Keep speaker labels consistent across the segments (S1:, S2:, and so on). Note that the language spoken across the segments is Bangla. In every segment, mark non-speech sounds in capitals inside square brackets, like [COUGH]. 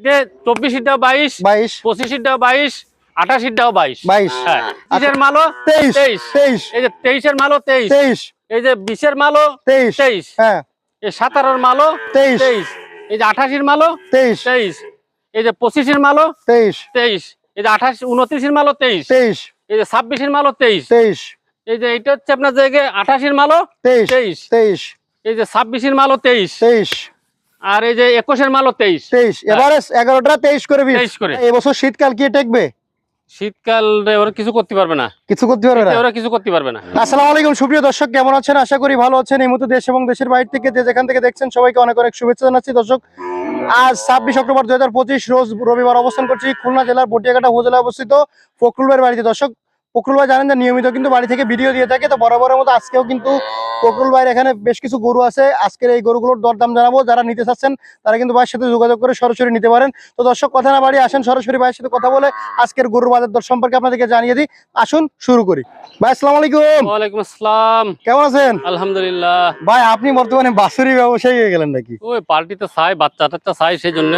S1: যে চব্বিশিটাও বাইশ
S2: বাইশ
S1: পঁচিশিটাও বাইশ আঠাশিটাও বাইশ
S2: বাইশ
S1: হ্যাঁ বিশের মালও
S2: তেইশ
S1: তেইশ
S2: তেইশ
S1: এই যে তেইশের মালও তেইশ
S2: তেইশ
S1: এই যে বিশের মালও
S2: তেইশ
S1: তেইশ
S2: হ্যাঁ
S1: এই সাতারোর মালও
S2: তেইশ
S1: তেইশ এই যে আঠাশির মালও
S2: তেইশ
S1: তেইশ এই যে পঁচিশের মালও
S2: তেইশ
S1: তেইশ এই যে আঠাশ উনত্রিশের মালও তেইশ
S2: তেইশ
S1: এই যে ছাব্বিশের মালও তেইশ
S2: তেইশ
S1: এই যে এটা হচ্ছে আপনার জায়গায় আঠাশির মালও
S2: তেইশ
S1: তেইশ
S2: তেইশ
S1: এই যে ছাব্বিশের মালও তেইশ
S2: তেইশ
S1: আর এই যে একুশের মালও তেইশ।
S2: তেইশ। এবারে এগারোটা তেইশ করে
S1: তেইশ করে।
S2: এবছর শীতকাল কি টেকবে?
S1: শীতকাল ওরা কিছু করতে পারবে না।
S2: কিছু করতে পারবে না?
S1: ওরা কিছু করতে পারবে না।
S2: আসসালামু আলাইকুম সুপ্রিয় দর্শক কেমন আছেন? আশা করি ভালো আছেন। এই মুহূর্তে দেশ এবং দেশের বাইরে থেকে যে যেখান থেকে দেখছেন সবাইকে অনেক অনেক শুভেচ্ছা জানাচ্ছি। দর্শক আজ ছাব্বিশ অক্টোবর দুই রোজ রবিবার অবস্থান করছি খুলনা জেলার বটিয়াঘাটা উপজেলায় অবস্থিত ফখরুলবাইয়ের বাড়িতে। দর্শক ফখরুল ভাই জানেন যে নিয়মিত কিন্তু বাড়ি থেকে ভিডিও দিয়ে থাকে তো বরাবরের মতো আজকেও কিন্তু ফখরুল ভাইয়ের এখানে বেশ কিছু গরু আছে। আজকের এই গরুগুলোর দরদাম জানাব। যারা নিতে চাচ্ছেন তারা কিন্তু ভাইয়ের সাথে যোগাযোগ করে সরাসরি নিতে পারেন। তো দর্শক কথা না বাড়ি আসেন সরাসরি ভাইয়ের সাথে কথা বলে আজকের গরুর বাজার দর সম্পর্কে আপনাদেরকে জানিয়ে দিই। আসুন শুরু করি। ভাই আসসালাম আলাইকুম।
S1: ওয়ালাইকুম আসসালাম।
S2: কেমন আছেন?
S1: আলহামদুলিল্লাহ।
S2: ভাই আপনি বর্তমানে বাসুরি ব্যবসায়ী হয়ে গেলেন নাকি?
S1: ওই পার্টিতে চাই বাচ্চা টাচ্চা চাই সেই জন্য।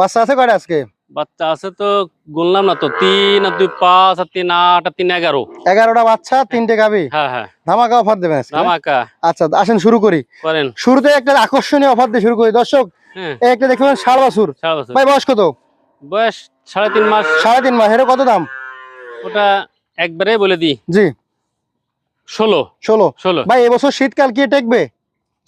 S2: বাচ্চা আছে কয়টা আজকে?
S1: বাচ্চা আছে তো গুনলাম না তো তিন আর দুই পাঁচ আর তিন আট আর তিন এগারো।
S2: এগারোটা বাচ্চা তিনটে গাবি?
S1: হ্যাঁ হ্যাঁ।
S2: ধামাকা অফার দেবেন
S1: ধামাকা।
S2: আচ্ছা আসেন শুরু করি।
S1: করেন।
S2: শুরুতে একটা আকর্ষণীয় অফার দিয়ে শুরু করি। দর্শক
S1: হ্যাঁ।
S2: একটা দেখবেন বাছুর।
S1: বছর।
S2: ভাই বয়স কত?
S1: বয়স সাড়ে তিন মাস।
S2: সাড়ে তিন মাস এটা কত দাম?
S1: ওটা একবারে বলে দিই।
S2: জি।
S1: ষোলো।
S2: ষোলো।
S1: ষোলো।
S2: ভাই এবছর শীতকাল কি টেকবে?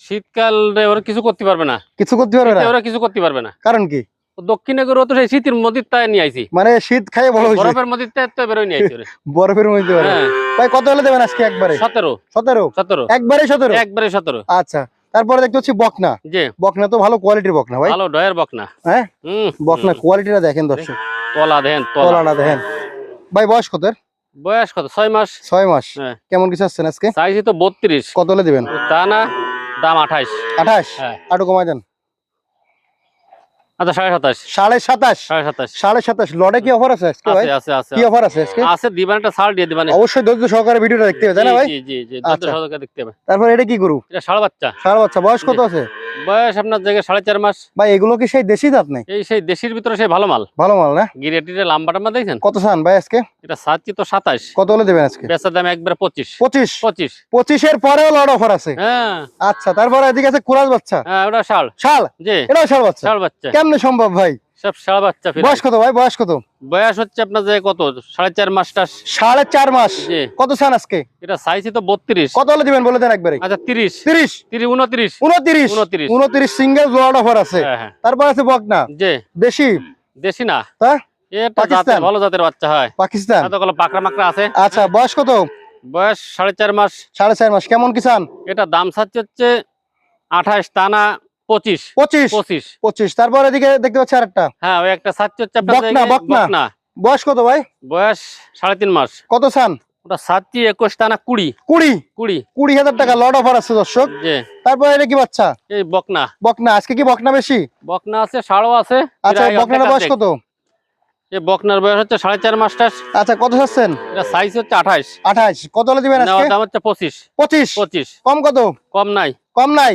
S1: শীতকাল ওরা কিছু করতে পারবে না।
S2: কিছু করতে পারবে না?
S1: ওরা কিছু করতে পারবে না।
S2: কারণ কি?
S1: দক্ষিণে গরু তো সেই শীতের মধ্যে তাই নিয়ে আইছি।
S2: মানে শীত খাইয়ে বড় হয়েছে।
S1: বরফের মধ্যে তো বেরোয় নিয়ে আইছি [LAUGHS]
S2: বরফের মধ্যে
S1: হ্যাঁ।
S2: ভাই কত হলে দেবেন আজকে একবারে?
S1: সতেরো।
S2: সতেরো?
S1: সতেরো।
S2: একবারে সতেরো?
S1: একবারে সতেরো।
S2: আচ্ছা তারপরে দেখতে হচ্ছি বকনা।
S1: যে
S2: বকনা তো ভালো কোয়ালিটির বকনা ভাই।
S1: ভালো ডয়ের বকনা।
S2: হ্যাঁ?
S1: হুম।
S2: বকনা কোয়ালিটিটা দেখেন দর্শক।
S1: তলা দেন তলা।
S2: তলাটা দেখেন। ভাই বয়স কত
S1: বয়স কত? ছয় মাস।
S2: ছয় মাস।
S1: হ্যাঁ।
S2: কেমন কিছু আসছেন আজকে?
S1: চাইছি তো বত্রিশ।
S2: কত হলে দিবেন?
S1: তা না দাম আঠাইশ
S2: আঠাশ?
S1: হ্যাঁ।
S2: আটু কমাই দেন।
S1: আচ্ছা সাড়ে সাতাশ।
S2: সাড়ে সাতাশ?
S1: সাড়ে সাতাশ।
S2: সাড়ে সাতাশ। কি অফার আছে আজকে ভাই?
S1: আছে আছে আছে
S2: কি অফার আছে আজকে?
S1: আছে দিবান একটা ছাড় দিয়ে দিবেন।
S2: অবশ্যই ধৈর্য সহকারে ভিডিওটা দেখতে হবে তাই না ভাই?
S1: জি জি জি
S2: আচ্ছা।
S1: দেখতে হবে।
S2: তারপর এটা কি গরু?
S1: এটা সাড়ে বাচ্চা।
S2: ষাড় বাচ্চা। বয়স কত আছে?
S1: বয়স আপনার জায়গায় সাড়ে চার মাস।
S2: ভাই এগুলো কি সেই দেশি দাঁত নেই
S1: এই সেই দেশির ভিতরে সেই ভালো মাল।
S2: ভালো মাল না?
S1: গিরেটির লাম্বাটা মা দেখছেন?
S2: কত সান ভাই আজকে?
S1: এটা সাতটি তো সাতাশ।
S2: কত হলে দেবেন আজকে?
S1: বেচার দাম একবার পঁচিশ।
S2: পঁচিশ?
S1: পঁচিশ।
S2: পঁচিশের পরেও লড় অফার আছে।
S1: হ্যাঁ।
S2: আচ্ছা তারপরে এদিকে আছে কুরাজ বাচ্চা।
S1: হ্যাঁ ওটা শাল।
S2: শাল?
S1: জি।
S2: এটাও শাল বাচ্চা?
S1: শাল বাচ্চা।
S2: কেমনে সম্ভব ভাই?
S1: সব শাল বাচ্চা
S2: বয়স কত ভাই? বয়স কত?
S1: বয়স হচ্ছে আপনার যে কত? সাড়ে চার মাসটা
S2: সাড়ে চার মাস। কত চান আজকে?
S1: এটা চাইছি তো বত্রিশ।
S2: কত হলে দিবেন বলে দেন একবারে?
S1: আচ্ছা তিরিশ।
S2: তিরিশ?
S1: তিরিশ উনত্রিশ।
S2: উনত্রিশ?
S1: উনত্রিশ।
S2: উনত্রিশ সিঙ্গেল লোয়ার অফার আছে।
S1: হ্যাঁ হ্যাঁ।
S2: তারপর আছে বকনা।
S1: যে
S2: দেশি?
S1: দেশি না।
S2: তা? পাকিস্তান?
S1: ভালো জাতের বাচ্চা হয়।
S2: পাকিস্তান?
S1: এতগুলো পাকড়া মাকড়া আছে।
S2: আচ্ছা বয়স কত?
S1: বয়স সাড়ে চার মাস।
S2: সাড়ে চার মাস। কেমন কি চান
S1: এটা দাম চাচ্ছে হচ্ছে আঠাশ টানা পঁচিশ।
S2: পঁচিশ।
S1: পঁচিশ।
S2: পঁচিশ। তারপর এদিকে দেখতে পাচ্ছি আরেকটা।
S1: হ্যাঁ ওই একটা হচ্ছে
S2: বকনা, বকনা। বয়স কত ভাই?
S1: বয়স সাড়ে তিন মাস।
S2: কত চান?
S1: ওটা সাতটি একুশ টানা কুড়ি।
S2: কুড়ি?
S1: কুড়ি।
S2: কুড়ি হাজার টাকা লট অফার আছে দর্শক।
S1: যে
S2: এটা কি বাচ্চা?
S1: এই বকনা।
S2: বকনা। আজকে কি বকনা বেশি?
S1: বকনা আছে ষাড়ও আছে।
S2: আচ্ছা বকনার
S1: অর্ধেক
S2: বয়স
S1: অর্ধেক।
S2: কত?
S1: এই বকনার বয়স হচ্ছে সাড়ে চার
S2: আচ্ছা কত চাচ্ছেন?
S1: এটা সাইজ হচ্ছে আঠাশ।
S2: আঠাশ। কত হলে দিবেন
S1: দাম হচ্ছে পঁচিশ।
S2: পঁচিশ।
S1: পঁচিশ।
S2: কম কত?
S1: কম নাই।
S2: কম নাই?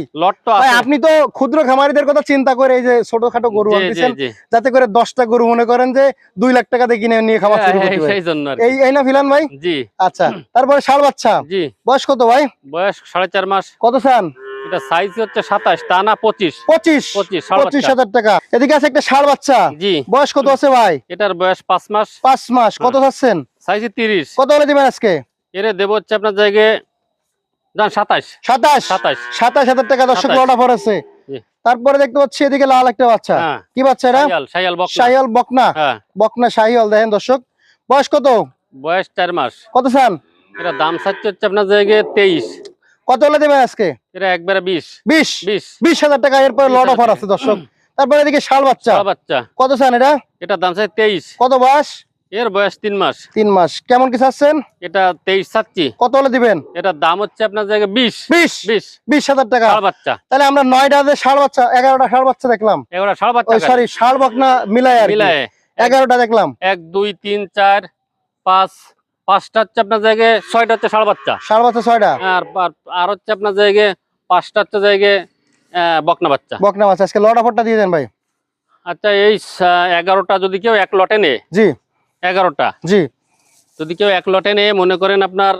S2: আপনি তো ক্ষুদ্র খামারিদের কথা চিন্তা করে এই যে ছোটখাটো গরু আনতেছেন যাতে করে দশটা গরু মনে করেন যে দুই লাখ টাকা দিয়ে কিনে নিয়ে খামার শুরু
S1: হ্যাঁ,
S2: করতে
S1: এই-।
S2: এই না ফিলান ভাই?
S1: জি।
S2: আচ্ছা তারপরে ষাড় বাচ্চা।
S1: জি।
S2: বয়স কত ভাই?
S1: বয়স সাড়ে চার মাস।
S2: কত চান?
S1: এটা সাইজ হচ্ছে সাতাশ টানা পঁচিশ।
S2: পঁচিশ।
S1: পঁচিশ ষাড়
S2: পঁচিশ
S1: বাচ্চা।
S2: হাজার টাকা। এদিকে আছে একটা ষাড় বাচ্চা।
S1: জি।
S2: বয়স কত আছে ভাই?
S1: এটার বয়স মাস।
S2: মাস। কত চাচ্ছেন?
S1: সাইজ তিরিশ।
S2: কত হলে দিবেন আজকে?
S1: এর দেবো হচ্ছে আপনার জায়গায় সাতাশ।
S2: সাতাশ?
S1: সাতাশ।
S2: সাতাশ হাজার টাকা দর্শক। অফার আছে তারপরে দেখতে পাচ্ছি এদিকে লাল একটা বাচ্চা।
S1: হ্যাঁ।
S2: কি বাচ্চা এরা
S1: শাহিয়াল বকনা।
S2: শাহিয়াল বকনা।
S1: হ্যাঁ।
S2: শাহিয়াল দেখেন দর্শক। বয়স কত?
S1: বয়স চার মাস।
S2: কত চান?
S1: এটা দাম চাচ্ছে হচ্ছে আপনার জায়গায় তেইশ।
S2: কত হলে দেবেন আজকে?
S1: এটা একবারে বিশ।
S2: বিশ?
S1: বিশ।
S2: বিশ হাজার টাকা এরপরে লট অফার আছে দর্শক। তারপরে এদিকে শাল বাচ্চা।
S1: বাচ্চা।
S2: কত চান এটা?
S1: এটা দাম চাই তেইশ।
S2: কত বয়স?
S1: এর বয়স তিন মাস।
S2: তিন মাস। কেমন কি চাচ্ছেন?
S1: এটা তেইশ চাচ্ছি।
S2: কত হলে দিবেন?
S1: এটার দাম হচ্ছে আপনার জায়গায় বিশ।
S2: বিশ?
S1: বিশ।
S2: বিশ হাজার টাকা।
S1: বাচ্চা।
S2: তাহলে আমরা নয়টা ষাড় বাচ্চা এগারোটা ষাড় বাচ্চা দেখলাম।
S1: এগুলো ষাড় বাচ্চা
S2: সরি ষাড় বকনা আর
S1: মিলায়।
S2: এগারোটা দেখলাম।
S1: এক দুই তিন চার পাঁচ পাঁচটা হচ্ছে আপনার জায়গায় ছয়টা হচ্ছে ষাড় বাচ্চা।
S2: ষাড় বাচ্চা ছয়টা?
S1: আর আর- আর হচ্ছে আপনার জায়গায় পাঁচটা হচ্ছে জায়গায় বকনা বাচ্চা।
S2: বকনা বাচ্চা। আজকে লট অফারটা দিয়ে দেন ভাই।
S1: আচ্ছা এই এগারোটা যদি কেউ এক লটে নেয়
S2: জি।
S1: এগারোটা।
S2: জি।
S1: যদি কেউ এক লটে নেয় মনে করেন আপনার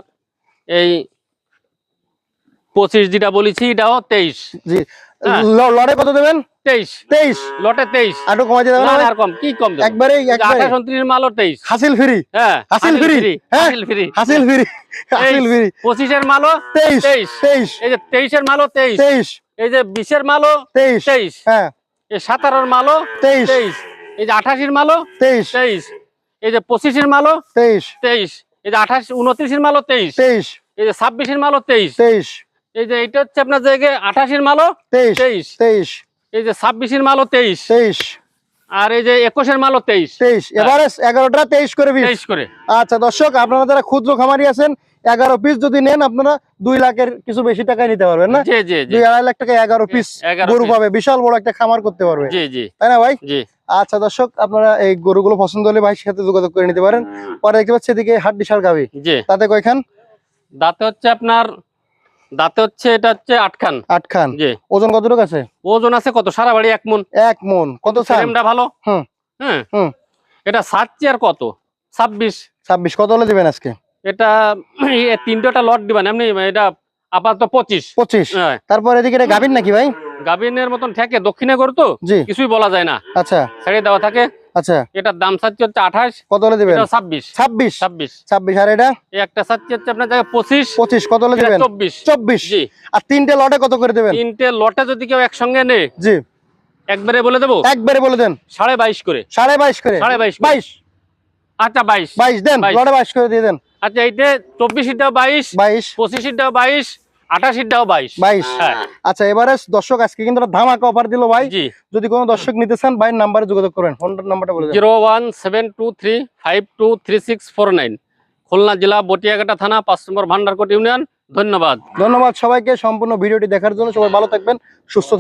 S1: এই পঁচিশ যেটা বলেছি এটাও তেইশ।
S2: জি।
S1: হ্যাঁ।
S2: ল- লড়ে কত দেবেন?
S1: তেইশ।
S2: তেইশ।
S1: লটে তেইশ।
S2: আরও কমাই দেবেন
S1: আর কম। কি কম
S2: একবারে একবারে
S1: আঠাশ উনত্রিশ মালও তেইশ।
S2: হাসিল ফ্রি।
S1: হ্যাঁ
S2: হাসিল ফ্রি, হ্যাঁ?
S1: হাসিল ফ্রি।
S2: হাসিল ফ্রি। হাসিল ফ্রি।
S1: পঁচিশের মালও
S2: তেইশ
S1: তেইশ।
S2: তেইশ।
S1: এই যে তেইশের মালও তেইশ।
S2: তেইশ।
S1: এই যে বিশের মালও
S2: তেইশ।
S1: তেইশ।
S2: হ্যাঁ।
S1: এই সাতারোর মালও
S2: তেইশ।
S1: তেইশ। এই যে আঠাশের মালও
S2: তেইশ।
S1: তেইশ। এই যে পঁচিশের মালও
S2: তেইশ।
S1: তেইশ। এই যে আঠাশ উনত্রিশের মালও তেইশ।
S2: তেইশ।
S1: এই যে ছাব্বিশের মালও তেইশ।
S2: তেইশ।
S1: এই যে এটা হচ্ছে আপনার জায়গায় আঠাশের মালও
S2: তেইশ।
S1: তেইশ।
S2: তেইশ।
S1: এই যে ছাব্বিশের মালও তেইশ।
S2: তেইশ।
S1: আর এই যে একুশের মালও তেইশ।
S2: তেইশ। এবারে এগারোটা তেইশ করে
S1: তেইশ করে।
S2: আচ্ছা দর্শক আপনারা যারা ক্ষুদ্র খামারি আছেন এগারো পিস যদি নেন আপনারা দুই লাখের কিছু বেশি টাকায় নিতে পারবেন না? দুই আড়াই লাখ টাকা এগারো পিস গরু পাবে। বিশাল বড় একটা খামার করতে পারবে।
S1: জি জি।
S2: তাই না ভাই? আচ্ছা দর্শক আপনারা এই গরুগুলো পছন্দ হলে ভাইয়ের সাথে যোগাযোগ করে নিতে পারেন। পরে দেখতে পাচ্ছি এদিকে হাট বিশাল গাবি
S1: জি।
S2: তাতে কয়খান?
S1: দাঁতে হচ্ছে আপনার দাঁতে হচ্ছে এটা হচ্ছে আটখান।
S2: আটখান।
S1: জি।
S2: ওজন কতটুকু আছে?
S1: ওজন আছে কত? সারা বাড়ি এক মন।
S2: এক মন। কত
S1: ফ্রেমটা ভালো?
S2: হুম।
S1: হ্যাঁ।
S2: হুম।
S1: এটা সাতটি আর কত? ছাব্বিশ।
S2: ছাব্বিশ। কত হলে দিবেন আজকে?
S1: এটা এই তিনটা লট দিবেন। এমনি এটা আপাতত পঁচিশ।
S2: পঁচিশ।
S1: হ্যাঁ।
S2: তারপর এদিকে গাভিন নাকি ভাই?
S1: গাভিনের মতন ঠেকে দক্ষিণে করো তো? কিছুই বলা যায় না।
S2: আচ্ছা।
S1: ছেড়ে দেওয়া থাকে।
S2: আচ্ছা।
S1: এটার দাম চাচ্ছে হচ্ছে আঠাশ
S2: কত হলে দিবেন?
S1: ছাব্বিশ।
S2: ছাব্বিশ?
S1: ছাব্বিশ।
S2: ছাব্বিশ। আর এটা?
S1: একটা চাচ্ছে হচ্ছে আপনার জায়গায় পঁচিশ।
S2: পঁচিশ। কত হলে দিবেন?
S1: চব্বিশ।
S2: চব্বিশ। আর তিনটে লটে কত করে দেবেন?
S1: তিনটে লটে যদি কেউ একসঙ্গে নে
S2: জি।
S1: একবারে বলে দেবো?
S2: একবারে বলে দেন।
S1: সাড়ে বাইশ করে।
S2: সাড়ে বাইশ করে?
S1: সাড়ে বাইশ
S2: বাইশ?
S1: আচ্ছা বাইশ।
S2: বাইশ দেন।
S1: বাইশ।
S2: লটে বাইশ করে দিয়ে দেন।
S1: আচ্ছা এইটা চব্বিশিটাও বাইশ।
S2: বাইশ।
S1: পঁচিশিটাও বাইশ। আঠাশিটাও বাইশ।
S2: বাইশ।
S1: হ্যাঁ।
S2: আচ্ছা এবারে দর্শক আজকে কিন্তু ধামাকা অফার দিল ভাই। যদি কোনো দর্শক নিতে চান ভাইয়ের নাম্বারে যোগাযোগ করেন নাম্বারটা বলে
S1: zero one seven two three five two three six four nine. Khulna জেলা বটিয়াঘাটা থানা পাঁচ নম্বর ভান্ডারকোট ইউনিয়ন। ধন্যবাদ।
S2: ধন্যবাদ সবাইকে। সম্পূর্ণ ভিডিওটি দেখার জন্য সবাই ভালো থাকবেন সুস্থ